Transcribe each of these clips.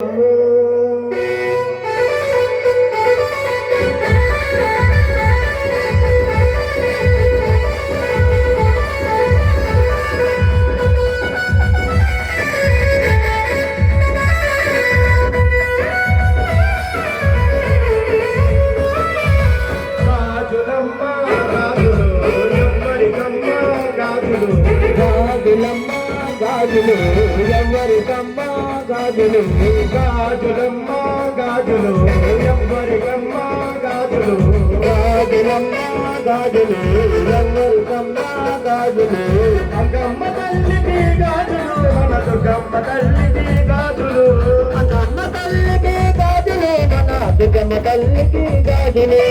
గాజులమ్మ గాజులు ఎవరికమ్మ గాజులు గాజులమ్మ గాజులు ఎవ్వరికమ్మ గాజులు గాజులమ్మ గాజులు ఎవరికమ్మ గాజులు. అంగమ్మ తల్లికి గాజులు మన దుర్గమ్మ తల్లికి గాజులు. అంగమ్మ తల్లికి గాజులు మన దుర్గమ్మ తల్లికి గాజులు.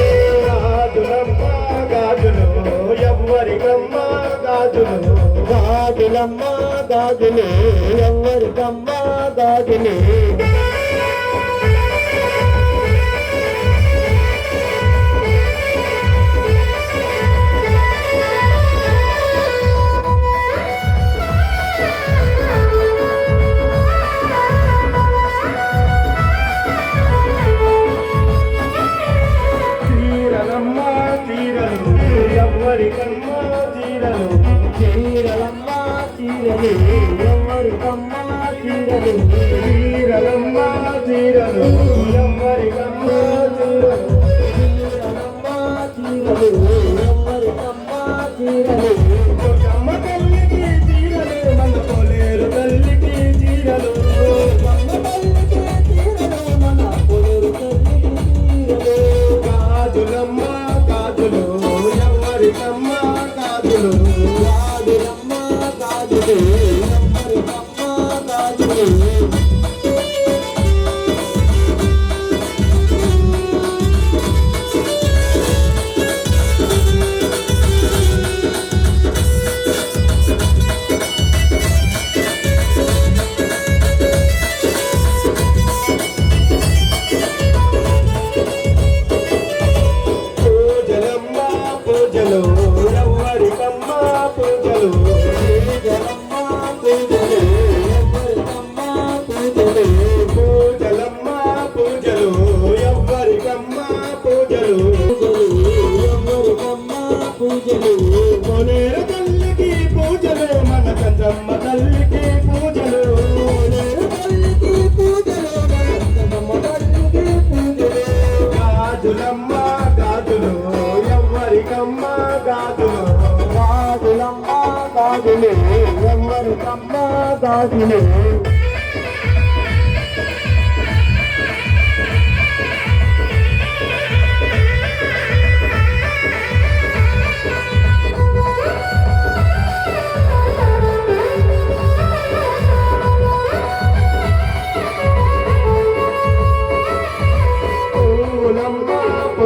గాజులమ్మ గాజులు ఎవ్వరికమ్మ గాజులు. గాజులమ్మ గాజులు ఎవరికమ్మ గాజులు చీరలమ్మ ఎవరికమ్మ చీరలు చీరలమ్మ చీరలు ఎవ్వరికమ్మ చీరలు చీరలమ్మ చీరలు ఎవరికమ్మ చీరలు దుర్గమ్మ తల్లికి చీరలు మన కోలేరు తల్లికి చీరలు అమ్మ తల్లికి చీరలు మన పొరుగు తల్లికి చీరలు గాజులమ్మ గాజులు ఎవ్వరికమ్మ గాజులమ్మ గాజులు ఎవ్వరికమ్మ గాజులు. గాజులమ్మ గాజులు ఎవరికమ్మ గాజులు.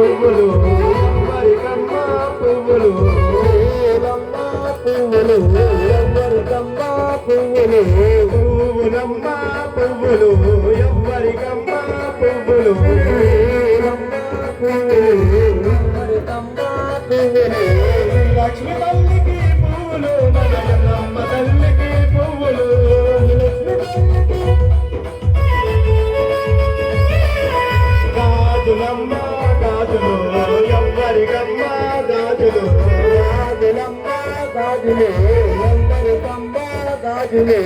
పువ్వులు ఎవ్వరికమ్మ పువ్వులు పూలమ్మ పువ్వులు ఎవరికమ్మ పువ్వులు పువ్వులమ్మ పువ్వులు పువ్వులు పువ్వులు పువ్వులు. లక్ష్మి తల్లికి పువ్వులు మన గాజులే ఎందరి కంబాల గాజులే.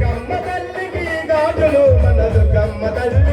గమ్మ తల్లికి గాజులు మన గమ్మ తల్లి.